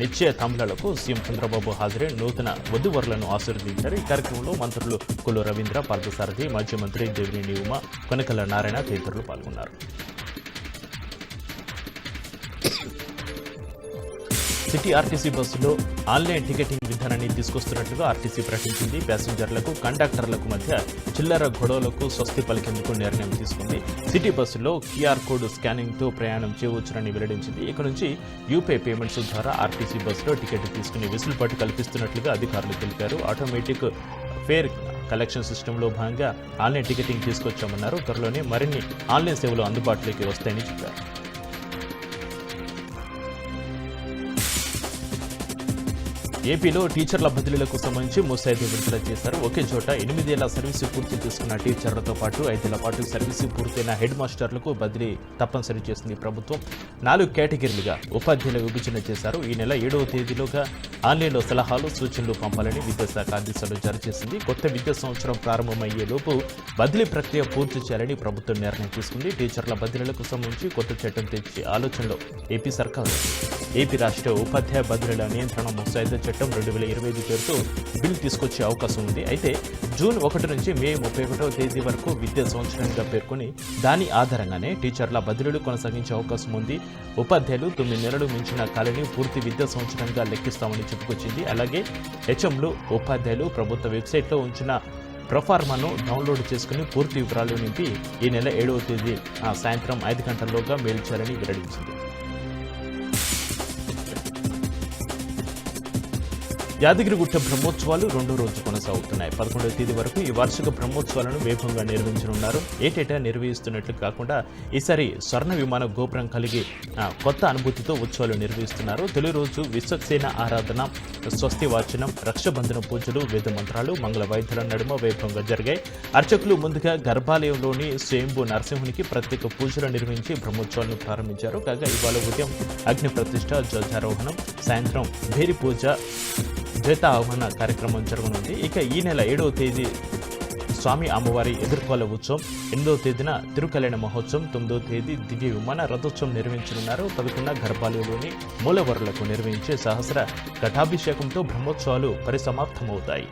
నిశ్చయ తమిళలకు సీఎం చంద్రబాబు హాజరై నూతన వధువరులను ఆశీర్వదించారు. ఈ కార్యక్రమంలో మంత్రులు కొల్లు రవీంద్ర పార్థసారథి మాజీ మంత్రి దేవినేని ఉమ కొనకల నారాయణ తదితరులు పాల్గొన్నారు. సిటీ ఆర్టీసీ బస్సులో ఆన్లైన్ టికెటింగ్ విధానాన్ని తీసుకొస్తున్నట్లుగా ఆర్టీసీ ప్రకటించింది. ప్యాసింజర్లకు కండక్టర్లకు మధ్య చిల్లర గొడవలకు స్వస్తి పలికేందుకు నిర్ణయం తీసుకుంది. సిటీ బస్సులో క్యూఆర్ కోడ్ స్కానింగ్తో ప్రయాణం చేయవచ్చునని వెల్లడించింది. ఇక నుంచి యూపీఐ పేమెంట్స్ ద్వారా ఆర్టీసీ బస్సులో టికెట్ తీసుకునే వెసులుబాటు కల్పిస్తున్నట్లుగా అధికారులు తెలిపారు. ఆటోమేటిక్ ఫేర్ కలెక్షన్ సిస్టంలో భాగంగా ఆన్లైన్ టికెటింగ్ తీసుకొచ్చామన్నారు. త్వరలోనే మరిన్ని ఆన్లైన్ సేవలు అందుబాటులోకి వస్తాయని చెప్పారు. ఏపీలో టీచర్ల బదిలీలకు సంబంధించి ముసాయిదా విడుదల చేశారు. ఒకే చోట ఎనిమిదేళ్ళ సర్వీసు పూర్తి చేసుకున్న టీచర్లతో పాటు ఐదేళ్ళ పాటు సర్వీసు పూర్తయిన హెడ్ మాస్టర్లకు బదిలీ తప్పనిసరి చేసింది ప్రభుత్వం. నాలుగు కేటగిరీలుగా ఉపాధ్యాయుల విభజన చేశారు. ఈ నెల ఏడవ తేదీలోగా ఆన్లైన్లో సలహాలు సూచనలు పంపాలని విద్యాశాఖ ఆదేశాలు జారీ చేసింది. కొత్త విద్యా సంవత్సరం ప్రారంభమయ్యేలోపు బదిలీ ప్రక్రియ పూర్తి చేయాలని ప్రభుత్వం నిర్ణయం తీసుకుంది. టీచర్ల బదిలీలకు సంబంధించి కొత్త చట్టం తెచ్చే ఆలోచనలో ఏపీ సర్కారు ఏపీ రాష్ట్ర ఉపాధ్యాయ బదిలీల నియంత్రణ ముసాయిదా చట్టం రెండు వేల ఇరవై ఐదు పేరుతో బిల్ తీసుకొచ్చే అవకాశం ఉంది. అయితే జూన్ ఒకటి నుంచి మే ముప్పై ఒకటో తేదీ వరకు విద్యా సంవత్సరంగా పేర్కొని దాని ఆధారంగానే టీచర్ల బదిలీలు కొనసాగించే అవకాశం ఉంది. ఉపాధ్యాయులు తొమ్మిది నెలలు మించిన కాలని పూర్తి విద్యా సంవత్సరంగా లెక్కిస్తామని చెప్పుకొచ్చింది. అలాగే హెచ్ఎంలు ఉపాధ్యాయులు ప్రభుత్వ వెబ్సైట్లో ఉంచిన ప్రొఫార్మాను డౌన్లోడ్ చేసుకుని పూర్తి వివరాలు నింపి ఈ నెల ఏడవ తేదీ ఆ సాయంత్రం ఐదు గంటల్లోగా మేల్చాలని వెల్లడించింది. యాదగిరిగుట్ట బ్రహ్మోత్సవాలు రెండో రోజు కొనసాగుతున్నాయి. పదకొండవ తేదీ వరకు ఈ వార్షిక బ్రహ్మోత్సవాలను వేగంగా నిర్వహించనున్నారు. ఏటేటా నిర్వహిస్తున్నట్లు కాకుండా ఈసారి స్వర్ణ విమాన గోపురం కలిగి కొత్త అనుభూతితో ఉత్సవాలు నిర్వహిస్తున్నారు. తొలి రోజు విశ్వక్సేన ఆరాధన స్వస్తి వాచనం రక్షబంధన పూజలు వేద మంత్రాలు మంగళ వైద్యుల నడుమ వైభవంగా జరిగాయి. అర్చకులు ముందుగా గర్భాలయంలోని స్వయంభూ నరసింహునికి ప్రత్యేక పూజలు నిర్వహించి బ్రహ్మోత్సవాలను ప్రారంభించారు. కాగా ఇవాళ ఉదయం అగ్ని ప్రతిష్ట ధ్వజారోహణం సాయంత్రం భేరి పూజ ద్వైత ఆహ్వాన కార్యక్రమం జరగనుంది. ఇక ఈ నెల ఏడవ తేదీ స్వామి అమ్మవారి ఎదుర్కోల ఉత్సవం ఎనిమిదవ తేదీన తిరుకల్యాణ మహోత్సవం తొమ్మిదవ తేదీ దివ్య విమాన రథోత్సవం నిర్వహించనున్నారు. పదకొండ గర్భాలయంలోని మూలవరులకు నిర్వహించే సహస్ర ఘటాభిషేకంతో బ్రహ్మోత్సవాలు పరిసమాప్తమవుతాయి.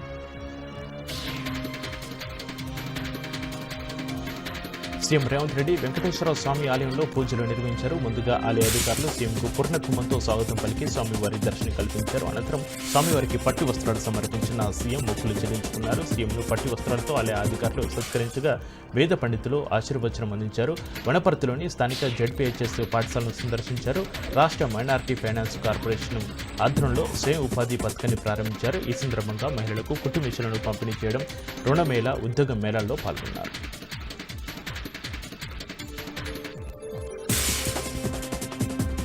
సీఎం రేవంత్ రెడ్డి వెంకటేశ్వర స్వామి ఆలయంలో పూజలు నిర్వహించారు. ముందుగా ఆలయ అధికారులు సీఎంకు పూర్ణకుంభంతో స్వాగతం పలికి స్వామివారి దర్శనం కల్పించారు. అనంతరం స్వామివారికి పట్టు వస్త్రాలు సమర్పించిన సీఎం మొక్కులు చెల్లించుకున్నారు. సీఎంను పట్టు వస్త్రాలతో ఆలయ అధికారులు సత్కరించగా వేద పండితులు ఆశీర్వచనం అందించారు. వనపర్తిలోని స్థానిక జడ్పీహెచ్ఎస్ పాఠశాలను సందర్శించారు. రాష్ట్ర మైనార్టీ ఫైనాన్స్ కార్పొరేషన్ ఆధ్వర్యంలో స్వయం ఉపాధి పథకాన్ని ప్రారంభించారు. ఈ సందర్భంగా మహిళలకు కుటుంబ మిషన్లను పంపిణీ చేయడం రుణమేళ ఉద్యోగ మేళాల్లో పాల్గొన్నారు.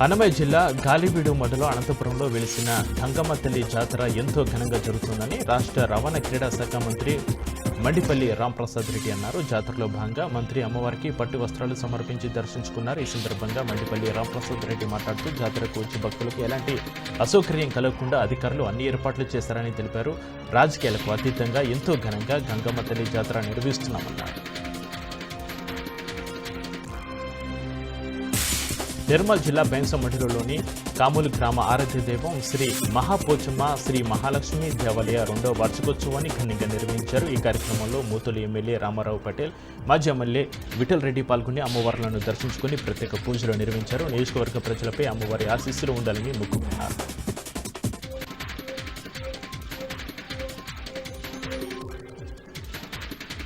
అన్నమయ్య జిల్లా గాలివీడు మండలం అనంతపురంలో వెలిసిన గంగమ్మ తల్లి జాతర ఎంతో ఘనంగా జరుగుతుందని రాష్ట్ర రవాణా క్రీడా శాఖ మంత్రి మండిపల్లి రాంప్రసాద్ రెడ్డి అన్నారు. జాతరలో భాగంగా మంత్రి అమ్మవారికి పట్టు వస్త్రాలు సమర్పించి దర్శించుకున్నారు. ఈ సందర్భంగా మండిపల్లి రాంప్రసాద్ రెడ్డి మాట్లాడుతూ జాతరకు వచ్చే భక్తులకు ఎలాంటి అసౌకర్యం కలగకుండా అధికారులు అన్ని ఏర్పాట్లు చేశారని తెలిపారు. రాజకీయాలకు అతీతంగా ఎంతో ఘనంగా గంగమ్మ తల్లి జాతర నిర్వహిస్తున్నామన్నారు. నిర్మల్ జిల్లా బెంసమఠిలోని కాములు గ్రామ ఆరాధ్య దైవం శ్రీ మహాపోచమ్మ శ్రీ మహాలక్ష్మి దేవాలయ రెండవ వార్షికోత్సవాన్ని ఘనంగా నిర్వహించారు. ఈ కార్యక్రమంలో మూతులు ఎమ్మెల్యే రామారావు పటేల్ మాజీ ఎమ్మెల్యే విఠల్ రెడ్డి పాల్గొని అమ్మవార్లను దర్శించుకుని ప్రత్యేక పూజలు నిర్వహించారు. నియోజకవర్గ ప్రజలపై అమ్మవారి ఆశీస్సులు ఉండాలని మొక్కుకున్నారు.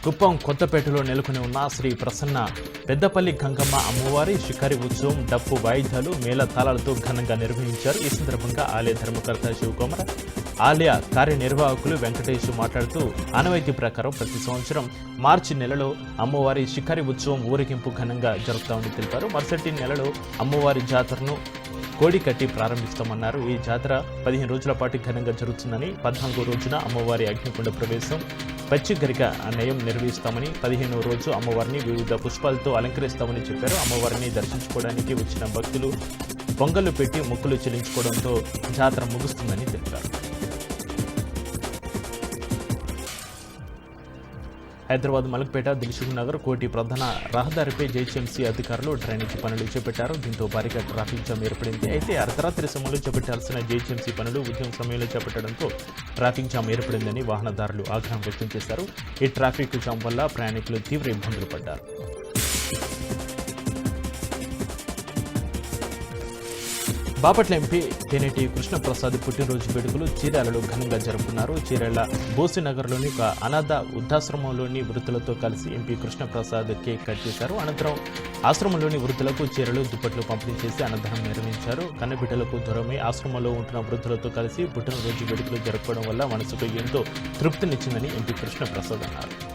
కుప్పం కొత్తపేటలో నెలకొని ఉన్న శ్రీ ప్రసన్న పెద్దపల్లి గంగమ్మ అమ్మవారి శిఖరి ఉత్సవం డప్పు వాయిద్యాలు మేళ తాళాలతో ఘనంగా నిర్వహించారు. ఈ సందర్భంగా ఆలయ ధర్మకర్త శివకుమార్ ఆలయ కార్యనిర్వాహకులు వెంకటేష్ మాట్లాడుతూ ఆనవాయితీ ప్రకారం ప్రతి సంవత్సరం మార్చి నెలలో అమ్మవారి శిఖరి ఉత్సవం ఊరేగింపు ఘనంగా జరుపుతామని తెలిపారు. మరుసటి నెలలో అమ్మవారి జాతరను కోడి కట్టి ప్రారంభిస్తామన్నారు. ఈ జాతర పదిహేను రోజుల పాటు ఘనంగా జరుగుతుందని పద్నాలుగో రోజున అమ్మవారి అగ్నికుండ ప్రవేశం పచ్చిగరిక నయం నిర్వహిస్తామని పదిహేనో రోజు అమ్మవారిని వివిధ పుష్పాలతో అలంకరిస్తామని చెప్పారు. అమ్మవారిని దర్శించుకోవడానికి వచ్చిన భక్తులు పొంగలు పెట్టి మొక్కులు చెల్లించుకోవడంతో జాతర ముగుస్తుందని తెలిపారు. హైదరాబాద్ మలక్పేట దిల్సుఖ్ నగర్ కోటి ప్రధాన రహదారిపై జేహెచ్ఎంసీ అధికారులు డ్రైనేజీ పనులు చేపట్టారు. దీంతో భారీగా ట్రాఫిక్ జామ్ ఏర్పడింది. అయితే అర్ధరాత్రి సమయంలో చేపట్టాల్సిన జేహెచ్ఎంసీ పనులు ఉద్యమ సమయంలో చేపట్టడంతో ట్రాఫిక్ జామ్ ఏర్పడిందని వాహనదారులు ఆగ్రహం వ్యక్తం చేశారు. ఈ ట్రాఫిక్ జామ్ వల్ల ప్రయాణికులు తీవ్ర ఇబ్బందులు పడ్డారు. బాపట్ల ఎంపీ తేనేటి కృష్ణప్రసాద్ పుట్టినరోజు వేడుకలు చీరాలలో ఘనంగా జరుపుకున్నారు. చీరాల బోసినగర్లోని ఒక అనాథ వృద్ధాశ్రమంలోని వృద్ధులతో కలిసి ఎంపీ కృష్ణప్రసాద్ కేక్ కట్ చేశారు. అనంతరం ఆశ్రమంలోని వృద్ధులకు చీరలు దుప్పట్లు పంపిణీ చేసి అన్నదానం నిర్వహించారు. కన్నబిడ్డలకు దూరమై ఆశ్రమంలో ఉంటున్న వృద్ధులతో కలిసి పుట్టినరోజు వేడుకలు జరుపుకోవడం వల్ల మనసుకు ఎంతో తృప్తినిచ్చిందని ఎంపీ కృష్ణప్రసాద్ అన్నారు.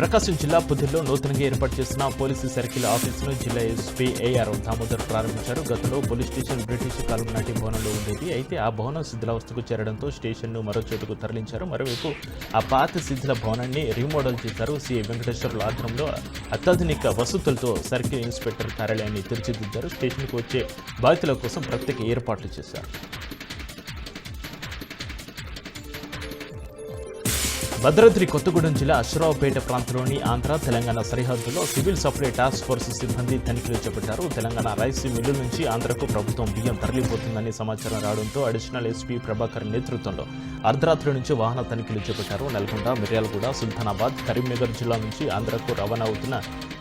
ప్రకాశం జిల్లా పుదిల్లో నూతనంగా ఏర్పాటు చేసిన పోలీసు సర్కిల్ ఆఫీసును జిల్లా ఎస్పీ ఏఆర్ దామోదర్ ప్రారంభించారు. గతంలో పోలీస్ స్టేషన్ బ్రిటిష్ కాలం నాటి భవనంలో ఉండేది. అయితే ఆ భవనం శిథిలావస్థకు చేరడంతో స్టేషన్ను మరో చోటుకు తరలించారు. మరోవైపు ఆ పాత శిథిల భవనాన్ని రీమోడల్ చేశారు. సిఐ వెంకటేశ్వర్ల ఆధ్వర్యంలో అత్యాధునిక వసతులతో సర్కిల్ ఇన్స్పెక్టర్ కార్యాలయాన్ని తీర్చిదిద్దారు స్టేషన్కు వచ్చే బాధితుల కోసం ప్రత్యేక ఏర్పాట్లు చేశారు. భద్రాద్రి కొత్తగూడెం జిల్లా అశ్వరావుపేట ప్రాంతంలోని ఆంధ్ర తెలంగాణ సరిహద్దులో సివిల్ సప్లై టాస్క్ ఫోర్స్ సిబ్బంది తనిఖీలు చేపట్టారు. తెలంగాణ రైస్ మిల్లు నుంచి ఆంధ్రకు ప్రభుత్వం బియ్యం తరలిపోతుందని సమాచారం రావడంతో అడిషనల్ ఎస్పీ ప్రభాకర్ నేతృత్వంలో అర్ధరాత్రి నుంచి వాహన తనిఖీలు చేపట్టారు. నల్గొండ మిర్యాలగూడ సుల్తానాబాద్ కరీంనగర్ జిల్లా నుంచి ఆంధ్రకు రవాణా అవుతున్న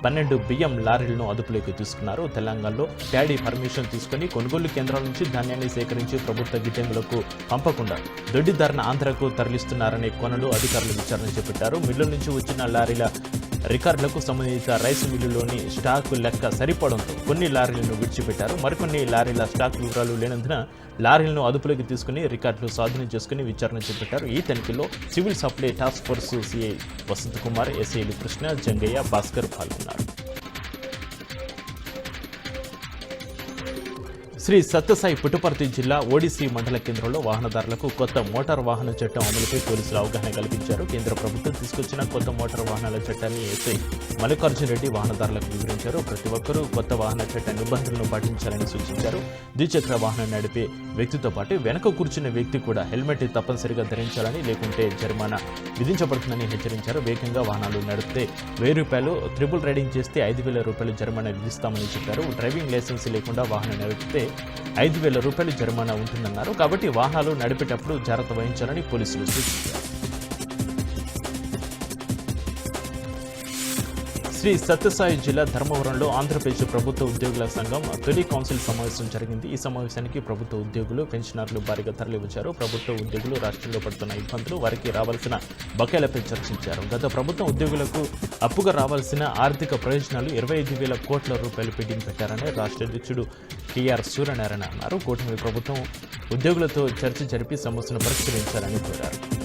పన్నెండు బియ్యం లారీలను అదుపులోకి తీసుకున్నారు. తెలంగాణలో డాడీ పర్మిషన్ తీసుకుని కొనుగోలు కేంద్రాల నుంచి ధాన్యాన్ని సేకరించి ప్రభుత్వ గిడ్డంగులకు పంపకుండా దొడ్డిదారిన ఆంధ్రకు తరలిస్తున్నారనే కొనలు అధికారులు విచారణ చేపట్టారు. మిల్లు నుంచి వచ్చిన లారీల రికార్డులకు సంబంధిత రైస్ మిల్లులోని స్టాక్ లెక్క సరిపడంతో కొన్ని లారీలను విడిచిపెట్టారు. మరికొన్ని లారీల స్టాక్ వివరాలు లేనందున లారీలను అదుపులోకి తీసుకుని రికార్డులు స్వాధీనం చేసుకుని విచారణ చేపట్టారు. ఈ తనిఖీలో civil supply task force CI Vasanth Kumar ఎస్ఐలు కృష్ణ జంగయ్య భాస్కర్ పాల్గొన్నారు. శ్రీ సత్యసాయి పుట్టపర్తి జిల్లా ఓడిసి మండల కేంద్రంలో వాహనదారులకు కొత్త మోటార్ వాహన చట్టం అమలుపై పోలీసులు అవగాహన కల్పించారు. కేంద్ర ప్రభుత్వం తీసుకొచ్చిన కొత్త మోటార్ వాహనాల చట్టాన్ని ఎస్ఐ మల్లికార్జున రెడ్డి వాహనదారులకు వివరించారు. ప్రతి ఒక్కరూ కొత్త వాహన చట్ట నిబంధనలను పాటించాలని సూచించారు. ద్విచక్ర వాహనం నడిపే వ్యక్తితో పాటు వెనక కూర్చున్న వ్యక్తి కూడా హెల్మెట్ తప్పనిసరిగా ధరించాలని లేకుంటే జరిమానా విధించబడుతుందని హెచ్చరించారు. వేగంగా వాహనాలు నడిపితే వెయ్యి రూపాయలు త్రిబుల్ రైడింగ్ చేస్తే ఐదు వేల రూపాయలు జరిమానా విధిస్తామని చెప్పారు. డ్రైవింగ్ లైసెన్స్ లేకుండా వాహనం నడిపితే ఐదు వేల రూపాయలు జరిమానా ఉంటుందన్నారు. కాబట్టి వాహనాలు నడిపేటప్పుడు జాగ్రత్త వహించాలని పోలీసులు సూచించారు. శ్రీ సత్యసాయి జిల్లా ధర్మవరంలో ఆంధ్రప్రదేశ్ ప్రభుత్వ ఉద్యోగుల సంఘం తొలి కౌన్సిల్ సమావేశం జరిగింది. ఈ సమావేశానికి ప్రభుత్వ ఉద్యోగులు పెన్షనర్లు భారీగా తరలివచ్చారు. ప్రభుత్వ ఉద్యోగులు రాష్ట్రంలో పడుతున్న ఇబ్బందులు వారికి రావాల్సిన బకాయిలపై చర్చించారు. గత ప్రభుత్వం ఉద్యోగులకు అప్పుగా రావాల్సిన ఆర్థిక ప్రయోజనాలు ఇరవై ఐదు వేల కోట్ల రూపాయలు పెండింగ్ పెట్టారని రాష్ట్ర అధ్యక్షుడు టిఆర్ సూర్యనారాయణ అన్నారు. కూటమి ప్రభుత్వం ఉద్యోగులతో చర్చ జరిపి సమస్యను పరిష్కరించాలని కోరారు.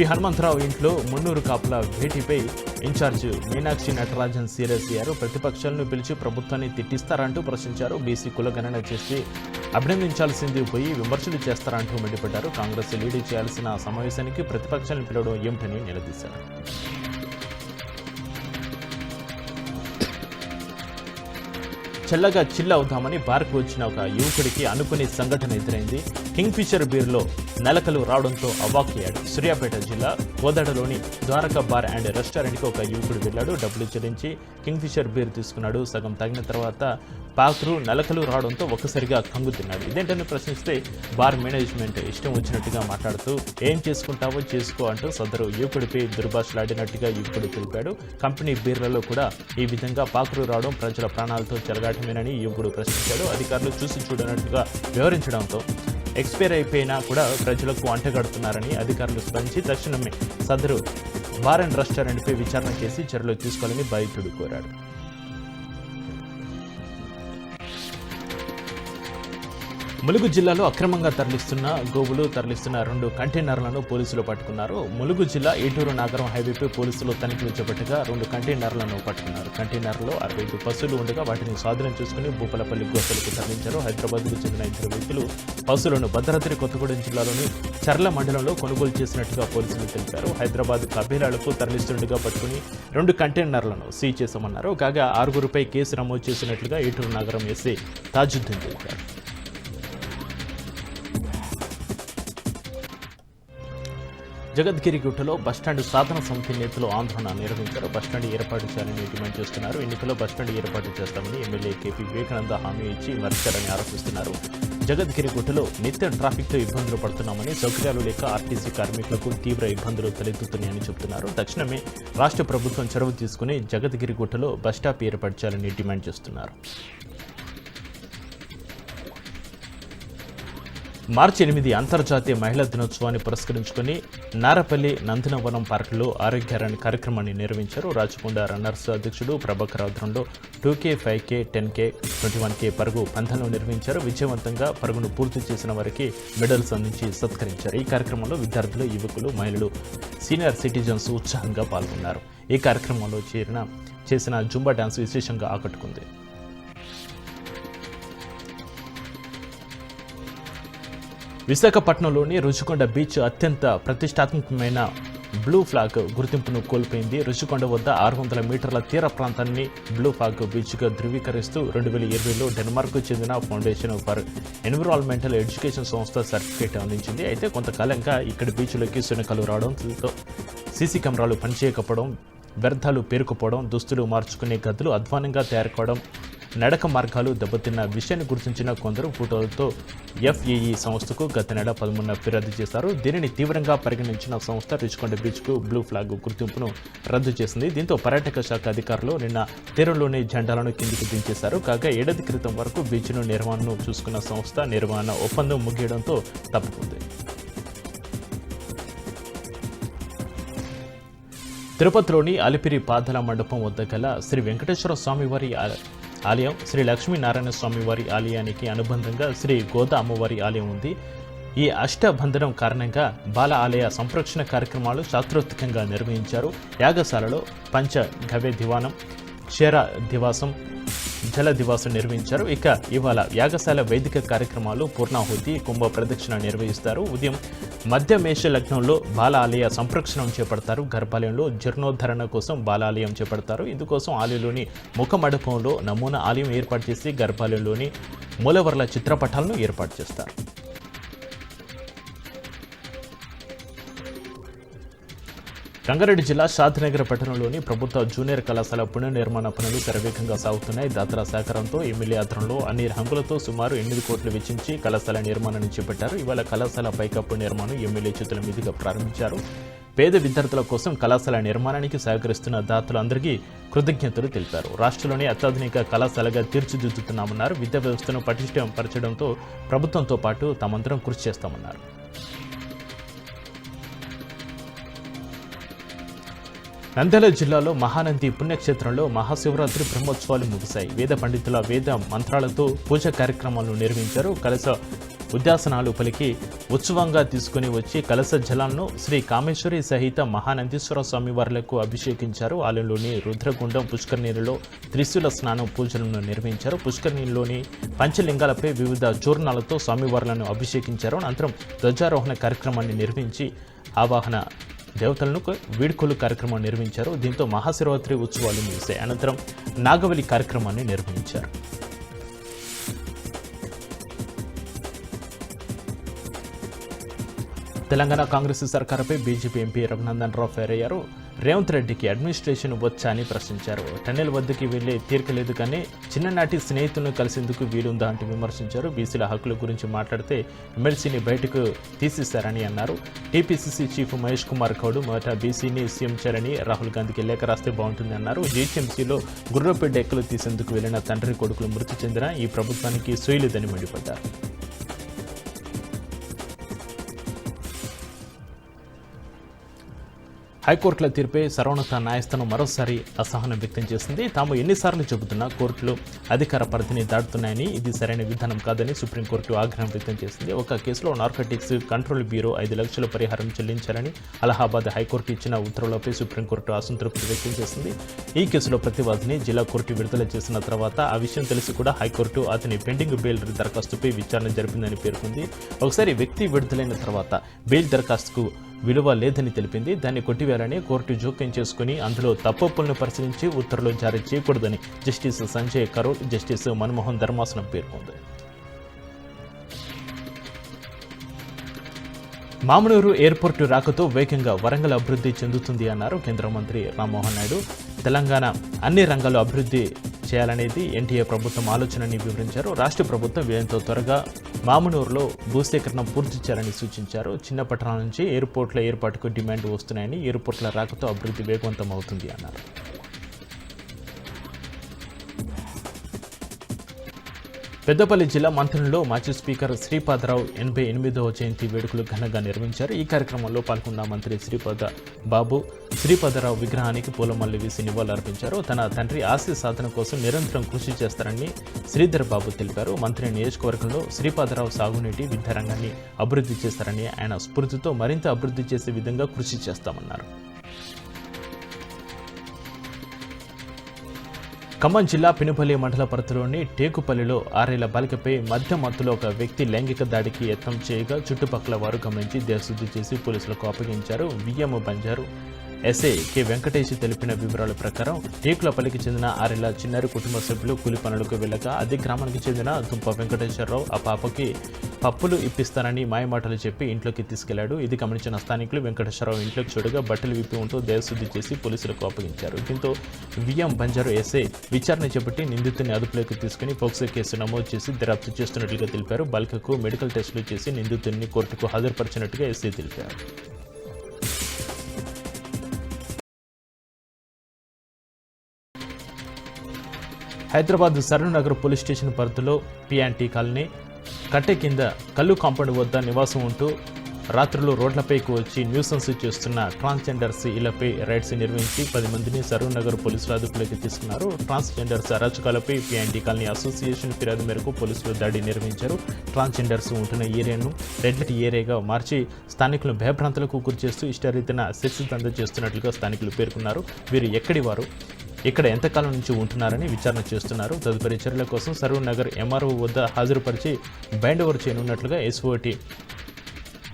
వి హనుమంతరావు ఇంట్లో మున్నూరు కాపుల భేటీపై ఇన్ఛార్జ్ మీనాక్షి నటరాజన్ సీరియస్ అయ్యారు. ప్రతిపక్షాలను పిలిచి ప్రభుత్వాన్ని తిట్టిస్తారంటూ ప్రశ్నించారు. బీసీ కులగణన చేసి అభినందించాల్సింది పోయి విమర్శలు చేస్తారంటూ మండిపడ్డారు. కాంగ్రెస్ లీడీ చేయాల్సిన సమావేశానికి ప్రతిపక్షాలను పిలవడం ఏమిటని నిలదీశారు. చల్లగా చిల్ అవుతామని బార్కు వచ్చిన ఒక యువకుడికి అనుకునే సంఘటన ఎదురైంది. కింగ్ఫిషర్ బీర్లో నలకలు రావడంతో అవాక్కయ్యాడు సూర్యాపేట జిల్లా కోదాడలోని ద్వారకా బార్ అండ్ రెస్టారెంట్కి ఒక యువకుడు వెళ్ళాడు. డబ్బులు చెల్లించి కింగ్ఫిషర్ బీర్ తీసుకున్నాడు. సగం తగిన తర్వాత పాకురు నలకలు రావడంతో ఒక్కసారిగా కంగు తిన్నాడు. ఇదేంటని ప్రశ్నిస్తే బార్ మేనేజ్మెంట్ ఇష్టం వచ్చినట్టుగా మాట్లాడుతూ ఏం చేసుకుంటావో చేసుకో అంటూ సదరు యువకుడిపై దుర్భాషలాడినట్టుగా యువకుడు తెలిపాడు. కంపెనీ బీర్లలో కూడా ఈ విధంగా పాకరు రావడం ప్రజల ప్రాణాలతో చెలగాటమేనని యువకుడు ప్రశ్నించాడు. అధికారులు చూసి చూడనట్టుగా వివరించడంతో ఎక్స్పైర్ అయిపోయినా కూడా ప్రజలకు అంటగడుతున్నారని అధికారులు స్పందించి తక్షణమే సదరు బార్ అండ్ రెస్టారెంట్పై విచారణ చేసి చర్యలు తీసుకోవాలని బాధితుడు కోరాడు ములుగు జిల్లాలో అక్రమంగా తరలిస్తున్న గోవులు తరలిస్తున్న రెండు కంటైనర్లను పోలీసులు పట్టుకున్నారు. ములుగు జిల్లా ఏటూరు నాగరం హైవేపై పోలీసులు తనిఖీలు చేపట్టగా రెండు కంటైనర్లను పట్టుకున్నారు. కంటైనర్లో అరవై ఐదు పశువులు ఉండగా వాటిని స్వాధీనం చేసుకుని భూపలపల్లి గోసలకు తరలించారు. హైదరాబాద్కు చెందిన ఇద్దరు వ్యక్తులు పశువులను భద్రాద్రి కొత్తగూడెం జిల్లాలోని చర్ల మండలంలో కొనుగోలు చేసినట్టుగా పోలీసులు తెలిపారు. హైదరాబాద్ కబీరాలకు తరలిస్తుండగా పట్టుకుని రెండు కంటైనర్లను సీజ్ చేశామన్నారు. కాగా ఆరుగురుపై కేసు నమోదు చేసినట్లుగా ఏటూరు నగరం ఎస్ఐ తాజుద్దీన్ తెలిపారు. జగద్గిరిగుట్టలో బస్టాండ్ సాధన సమితి నేతలు ఆందోళన నిర్వహించారు. బస్టాండ్ ఏర్పాటు చేయాలని డిమాండ్ చేస్తున్నారు. ఎన్నికల్లో బస్టాండ్ ఏర్పాటు చేస్తామని ఎమ్మెల్యే కేపీ వివేకానంద హామీ ఇచ్చి మరిచారని ఆరోపిస్తున్నారు. జగద్గిరిగుట్టలో నిత్యం ట్రాఫిక్తో ఇబ్బందులు పడుతున్నామని సౌకర్యాలు లేక ఆర్టీసీ కార్మికులకు తీవ్ర ఇబ్బందులు తలెత్తుతున్నాయని చెబుతున్నారు. తక్షణమే రాష్ట్ర ప్రభుత్వం చొరవ తీసుకుని జగద్గిరిగుట్టలో బస్టాప్ ఏర్పాటు చేయాలని డిమాండ్ చేస్తున్నారు. మార్చి ఎనిమిది అంతర్జాతీయ మహిళా దినోత్సవాన్ని పురస్కరించుకుని నారపల్లి నందనవనం పార్కులో ఆరోగ్యారాన్ని కార్యక్రమాన్ని నిర్వహించారు. రాచకొండ రన్నర్స్ అధ్యక్షుడు ప్రభాకర్ ఆధ్వర్యంలో two K five K ten K twenty one K పరుగు పంథాలను నిర్వహించారు. విజయవంతంగా పరుగును పూర్తి చేసిన వారికి మెడల్స్ అందించి సత్కరించారు. ఈ కార్యక్రమంలో విద్యార్థులు యువకులు మహిళలు సీనియర్ సిటిజన్స్ ఉత్సాహంగా పాల్గొన్నారు. ఈ కార్యక్రమంలో చేరిన చేసిన జుంబా డాన్స్ విశేషంగా ఆకట్టుకుంది. విశాఖపట్నంలోని రుషికొండ బీచ్ అత్యంత ప్రతిష్టాత్మకమైన బ్లూ ఫ్లాగ్ గుర్తింపును కోల్పోయింది. రుషికొండ వద్ద ఆరు వందల మీటర్ల తీర ప్రాంతాన్ని బ్లూ ఫ్లాగ్ బీచ్గా ధృవీకరిస్తూ రెండు వేల ఇరవైలో డెన్మార్క్కు చెందిన ఫౌండేషన్ ఫర్ ఎన్విరాన్మెంటల్ ఎడ్యుకేషన్ సంస్థ సర్టిఫికేట్ అందించింది. అయితే కొంతకాలంగా ఇక్కడ బీచ్లోకి శునకలు రావడంతో సీసీ కెమెరాలు పనిచేయకపోవడం వ్యర్థాలు పేరుకుపోవడం దుస్తులు మార్చుకునే గదులు అధ్వానంగా తయారు కావడం నడక మార్గాలు దెబ్బతిన్న విషయాన్ని గుర్తించిన కొందరు ఫోటోలతో ఎఫ్ఈఈ సంస్థకు గత నెల పదమూడున ఫిర్యాదు చేశారు. దీనిని తీవ్రంగా పరిగణించిన సంస్థ రిచ్కొండ బీచ్కు బ్లూ ఫ్లాగ్ గుర్తింపును రద్దు చేసింది. దీంతో పర్యాటక శాఖ అధికారులు నిన్న తీరంలోని జెండాలను కిందికి దించేశారు. కాగా ఏడాది క్రితం వరకు బీచ్ను నిర్వహణను చూసుకున్న సంస్థ నిర్వహణ ఒప్పందం ముగియడంతో తప్పుకుంది. తిరుపతిలోని అలిపిరి పాదల మండపం వద్ద గల శ్రీ వెంకటేశ్వర స్వామివారి ఆలయం శ్రీ లక్ష్మీనారాయణ స్వామివారి ఆలయానికి అనుబంధంగా శ్రీ గోదా అమ్మవారి ఆలయం ఉంది. ఈ అష్టబంధనం కారణంగా బాల ఆలయ సంరక్షణ కార్యక్రమాలు శాస్త్రోత్కంగా నిర్వహించారు. యాగశాలలో పంచ గవ్య దివానం క్షేర దివాసం జల దివాసు నిర్వహించారు. ఇక ఇవాళ యాగశాల వైదిక కార్యక్రమాలు పూర్ణాహుతి కుంభ ప్రదక్షిణ నిర్వహిస్తారు. ఉదయం మధ్యమేష లగ్నంలో బాలాలయ సంప్రక్షణం చేపడతారు. గర్భాలయంలో జీర్ణోద్ధరణ కోసం బాలాలయం చేపడతారు. ఇందుకోసం ఆలయంలోని ముఖ మండపంలో నమూనా ఆలయం ఏర్పాటు చేసి గర్భాలయంలోని మూలవర్ల చిత్రపటాలను ఏర్పాటు చేస్తారు. రంగారెడ్డి జిల్లా షాద్నగర్ పట్టణంలోని ప్రభుత్వ జూనియర్ కళాశాల పునర్నిర్మాణ పనులు శరవేగంగా సాగుతున్నాయి. దాతల సహకారంతో ఎమ్మెల్యే ఆధ్వర్యంలో అన్ని రంగులతో సుమారు ఎనిమిది కోట్లు వెచ్చించి కళాశాల నిర్మాణాన్ని చేపట్టారు. ఇవాళ కళాశాల పైకప్పు నిర్మాణం ఎమ్మెల్యే చేతుల మీదుగా ప్రారంభించారు. పేద విద్యార్థుల కోసం కళాశాల నిర్మాణానికి సహకరిస్తున్న దాతలందరికీ కృతజ్ఞతలు తెలిపారు. రాష్ట్రంలోనే అత్యాధునిక కళాశాలగా తీర్చిదిద్దుతున్నామన్నారు. విద్యా వ్యవస్థను పటిష్టం పరచడంతో ప్రభుత్వంతో పాటు తామందరం కృషి చేస్తామన్నారు. నంద్యాల జిల్లాలో మహానంది పుణ్యక్షేత్రంలో మహాశివరాత్రి బ్రహ్మోత్సవాలు ముగిశాయి. వేద పండితుల వేద మంత్రాలతో పూజ కార్యక్రమాలను నిర్వహించారు. కలశ ఉద్యాసనాలు పలికి ఉత్సవంగా తీసుకుని వచ్చి కలశ జలాలను శ్రీ కామేశ్వరి సహిత మహానందీశ్వర స్వామి వార్లకు అభిషేకించారు. ఆలయంలోని రుద్రగుండం పుష్కరిణిలో త్రిశూల స్నానం పూజలను నిర్వహించారు. పుష్కరిణిలోని పంచలింగాలపై వివిధ చూర్ణాలతో స్వామివార్లను అభిషేకించారు. అనంతరం ధ్వజారోహణ కార్యక్రమాన్ని నిర్వహించి ఆవాహన దేవతలను వీడ్కోలు కార్యక్రమం నిర్వహించారు. దీంతో మహాశివరాత్రి ఉత్సవాలు ముగిశాయి. అనంతరం నాగవలి కార్యక్రమాన్ని నిర్వహించారు. Telangana Congress సర్కారుపై BJP MP Raghunandan Rao fire అయ్యారు. రేవంత్ రెడ్డికి అడ్మినిస్ట్రేషన్ వచ్చా అని ప్రశ్నించారు. టన్నెల్ వద్దకి వెళ్ళే తీర్కలేదు కానీ చిన్ననాటి స్నేహితులను కలిసేందుకు వీలుందా అంటూ విమర్శించారు. బీసీల హక్కుల గురించి మాట్లాడితే ఎమ్మెల్సీని బయటకు తీసేశారని అన్నారు. టీపీసీసీ చీఫ్ మహేష్ కుమార్ గౌడ్ మొదట బీసీని సీఎం చేరని రాహుల్ గాంధీకి లేఖ రాస్తే బాగుంటుంది అన్నారు. జీహెచ్ఎంసీలో గుర్రపెడ్డ ఎక్కలు తీసేందుకు వెళ్ళిన తండ్రి కొడుకులు మృతి చెందిన ఈ ప్రభుత్వానికి సోయలేదని మండిపడ్డారు. హైకోర్టుల తీర్పై సర్వోన్నత న్యాయస్థానం మరోసారి అసహనం వ్యక్తం చేసింది. తాము ఎన్నిసార్లు చెబుతున్నా కోర్టులు అధికార పరిధిని దాటుతున్నాయని ఇది సరైన విధానం కాదని సుప్రీంకోర్టు ఆగ్రహం వ్యక్తం చేసింది. ఒక కేసులో నార్కటిక్స్ కంట్రోల్ బ్యూరో ఐదు లక్షల పరిహారం చెల్లించాలని అలహాబాద్ హైకోర్టు ఇచ్చిన ఉత్తర్వులపై సుప్రీంకోర్టు అసంతృప్తి వ్యక్తం చేసింది. ఈ కేసులో ప్రతివాదిని జిల్లా కోర్టు విడుదల చేసిన తర్వాత ఆ విషయం తెలిసి కూడా హైకోర్టు అతని పెండింగ్ బెయిల్ దరఖాస్తుపై విచారణ జరిపిందని పేర్కొంది. ఒకసారి వ్యక్తి విడుదలైన తర్వాత బెయిల్ దరఖాస్తుకు విలువ లేదని తెలిపింది. దాన్ని కొట్టివేయాలని కోర్టు జోక్యం చేసుకుని అందులో తప్పొప్పులను పరిశీలించి ఉత్తర్వులు జారీ చేయకూడదని జస్టిస్ సంజయ్ కరోల్ జస్టిస్ మన్మోహన్ ధర్మాసనం పేర్కొంది. మామనూరు ఎయిర్పోర్టు రాకతో వేగంగా వరంగల్ అభివృద్ధి చెందుతుంది అన్నారు కేంద్ర మంత్రి రామ్మోహన్ నాయుడు. తెలంగాణ అన్ని రంగాల్లో అభివృద్ధి చేయాలనేది ఎన్టీఏ ప్రభుత్వం ఆలోచనని వివరించారు. రాష్ట్ర ప్రభుత్వం వీలైనంత త్వరగా మామనూరులో భూసేకరణ పూర్తి చేయాలని సూచించారు. చిన్న పట్టణాల నుంచి ఎయిర్పోర్ట్ల ఏర్పాటుకు డిమాండ్ వస్తున్నాయని ఎయిర్పోర్ట్ల రాకతో అభివృద్ధి వేగవంతం అవుతుంది అన్నారు. పెద్దపల్లి జిల్లా మంత్రులలో మాజీ స్పీకర్ శ్రీపాదరావు ఎనభై ఎనిమిదవ జయంతి వేడుకలు ఘనంగా నిర్వహించారు. ఈ కార్యక్రమంలో పాల్గొన్న మంత్రి శ్రీపాద బాబు శ్రీపాదరావు విగ్రహానికి పూలమల్లి వేసి నివాళులర్పించారు తన తండ్రి ఆశయ సాధన కోసం నిరంతరం కృషి చేస్తారని శ్రీధర్ బాబు తెలిపారు. మంత్రి నియోజకవర్గంలో శ్రీపాదరావు సాగునీటి విద్యారంగాన్ని అభివృద్ధి చేస్తారని ఆయన స్ఫూర్తితో మరింత అభివృద్ధి చేసే విధంగా కృషి చేస్తామన్నారు. ఖమ్మం జిల్లా పినుపల్లి మండల పరిధిలోని టేకుపల్లిలో ఆరేళ్ళ బాలికపై మధ్య మత్తులో ఒక వ్యక్తి లైంగిక దాడికి యత్నం చేయగా చుట్టుపక్కల వారు గమనించి దేశశుద్ధి చేసి పోలీసులకు అప్పగించారు. VM Banjaru SI K Venkatesh తెలిపిన వివరాల ప్రకారం ఏకులపల్లికి చెందిన ఆరేళ్ళ చిన్నారి కుటుంబ సభ్యులు కూలి పనులకు వెళ్ళక అదే గ్రామానికి చెందిన దుంప వెంకటేశ్వరరావు ఆ పాపకి పప్పులు ఇప్పిస్తానని మాయమాటలు చెప్పి ఇంట్లోకి తీసుకెళ్ళాడు. ఇది గమనించిన స్థానికులు వెంకటేశ్వరరావు ఇంట్లోకి చూడగా బట్టలు విప్పి ఉంటూ దేవశుద్ధి చేసి పోలీసులకు అప్పగించారు. దీంతో విఎం బంజారు ఎస్ఐ విచారణ చేపట్టి నిందితుని అదుపులోకి తీసుకుని పోక్సో కేసు నమోదు చేసి దర్యాప్తు చేస్తున్నట్లుగా తెలిపారు. బాలికకు మెడికల్ టెస్టులు చేసి నిందితుడిని కోర్టుకు హాజరుపరిచినట్టుగా ఎస్ఐ తెలిపారు. హైదరాబాద్ సరూనగర్ పోలీస్ స్టేషన్ పరిధిలో పిఎన్టీ కాలనీ కట్టె కింద కల్లు కాంపౌండ్ వద్ద నివాసం ఉంటూ రాత్రులు రోడ్లపైకి వచ్చి న్యూసెన్స్ చేస్తున్న ట్రాన్స్జెండర్స్ ఇళ్ళపై రైడ్స్ నిర్వహించి పది మందిని సరూనగర్ పోలీసులు అదుపులోకి తీసుకున్నారు. ట్రాన్స్జెండర్స్ అరాచకాలపై పిఎన్టీ కాలనీ అసోసియేషన్ ఫిర్యాదు మేరకు పోలీసులు దాడి నిర్వహించారు. ట్రాన్స్జెండర్స్ ఉంటున్న ఏరియాను రెడ్ లైట్ ఏరియాగా మార్చి స్థానికులను భయభ్రాంతులకు గురి చేస్తూ ఇష్టారీతన సెక్స్ దంద చేస్తున్నట్లుగా స్థానికులు పేర్కొన్నారు. వీరు ఎక్కడి వారు? ఇక్కడ ఎంతకాలం నుంచి ఉంటున్నారని విచారణ చేస్తున్నారు. తదుపరి చర్యల కోసం సరూర్ నగర్ ఎంఆర్ఓ వద్ద హాజరుపరిచి bind over చేయనున్నట్లుగా SOT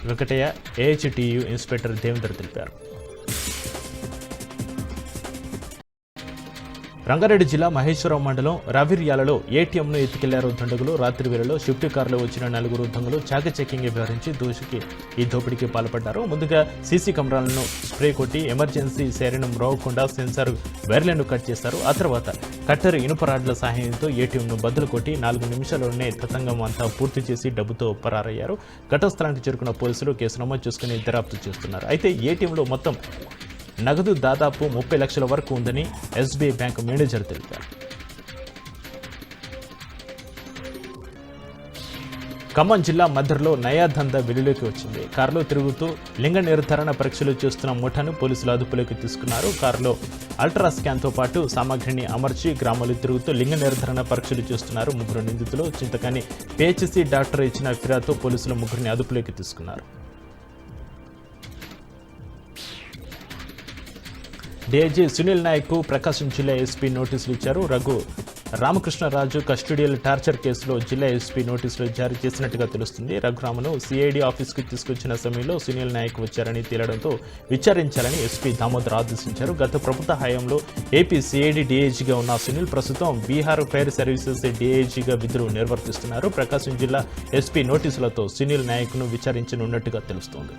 Venkataiah AHTU inspector Devender తెలిపారు. రంగారెడ్డి జిల్లా మహేశ్వరం మండలం రావిర్యాలలో ఏటీఎంను ఎత్తుకెళ్ళారు దండగులు రాత్రి వేళలో షిఫ్ట్ కారులో వచ్చిన నలుగురు దొంగలు చాకచక్యంగా వ్యవహరించి దోషికి ఈ దోపిడీకి పాల్పడ్డారు. ముందుగా సీసీ కెమెరాలను స్ప్రే కొట్టి ఎమర్జెన్సీ శరీరం రోగకుండా సెన్సార్ వైర్లను కట్ చేశారు. ఆ తర్వాత కట్టర్ ఇనుప రాడ్ల సహాయంతో ఏటీఎంను బద్దలు కొట్టి నాలుగు నిమిషాల్లోనే తతంగం అంతా పూర్తి చేసి డబ్బుతో పరారయ్యారు. ఘటన స్థలానికి చేరుకున్న పోలీసులు కేసు నమోదు చేసుకుని దర్యాప్తు చేస్తున్నారు. అయితే ఏటీఎంలో మొత్తం నగదు దాదాపు ముప్పై లక్షల వరకు ఉందని ఎస్బీఐ బ్యాంకు మేనేజర్ తెలిపారు. ఖమ్మం జిల్లా మధ్యలో నయా వెలులోకి వెలుగులోకి వచ్చింది. కారులో తిరుగుతూ లింగ నిర్ధారణ పరీక్షలు చేస్తున్న ముఠాను పోలీసులు అదుపులోకి తీసుకున్నారు. కారులో అల్ట్రా స్కాన్తో పాటు సామాగ్రిని అమర్చి గ్రామాలు తిరుగుతూ లింగ నిర్ధారణ పరీక్షలు చేస్తున్నారు. ముగ్గురు నిందితులు చింతకాని పిహెచ్సి డాక్టర్ ఇచ్చిన ఫిర్యాదుతో పోలీసులు ముగ్గురిని అదుపులోకి తీసుకున్నారు. డీఐజీ సునీల్ నాయక్ ప్రకాశం జిల్లా ఎస్పీ నోటీసులు ఇచ్చారు. రఘు రామకృష్ణరాజు కస్టడియల్ టార్చర్ కేసులో జిల్లా ఎస్పీ నోటీసులు జారీ చేసినట్టుగా తెలుస్తుంది. రఘురామను సిఐడి ఆఫీస్కు తీసుకొచ్చిన సమయంలో సునీల్ నాయక్ వచ్చారని తేలడంతో విచారించాలని ఎస్పీ దామోదర్ ఆదేశించారు. గత ప్రభుత్వ హయాంలో ఏపీ సిఐడి డీఐజీగా ఉన్న సునీల్ ప్రస్తుతం బీహార్ ఫైర్ సర్వీసెస్ డీఐజీగా విధులు నిర్వర్తిస్తున్నారు. ప్రకాశం జిల్లా ఎస్పీ నోటీసులతో సునీల్ నాయక్ను విచారించనున్నట్టుగా తెలుస్తోంది.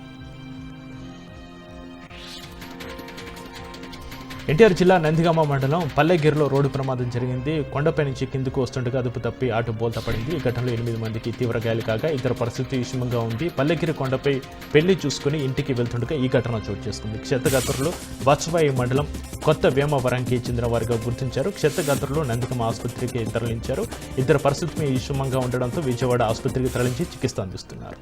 ఎన్టీఆర్ జిల్లా నందిగామ మండలం పల్లెగిరిలో రోడ్డు ప్రమాదం జరిగింది. కొండపై నుంచి కిందకు వస్తుండగా అదుపు తప్పి ఆటో బోల్తా పడింది. ఈ ఘటనలో ఎనిమిది మందికి తీవ్ర గాయాలు కాగా ఇద్దరు పరిస్థితి విషమంగా ఉంది. పల్లెగిరి కొండపై పెళ్ళి చూసుకుని ఇంటికి వెళ్తుండగా ఈ ఘటన చోటు చేసుకుంది. క్షతగాత్రులు బచ్చవాయి మండలం కొత్త వేమవరంకి చెందిన వారిగా గుర్తించారు. క్షతగాత్రులు నందిగామ ఆసుపత్రికి తరలించారు. ఇద్దరు పరిస్థితి విషమంగా ఉండడంతో విజయవాడ ఆసుపత్రికి తరలించి చికిత్స అందిస్తున్నారు.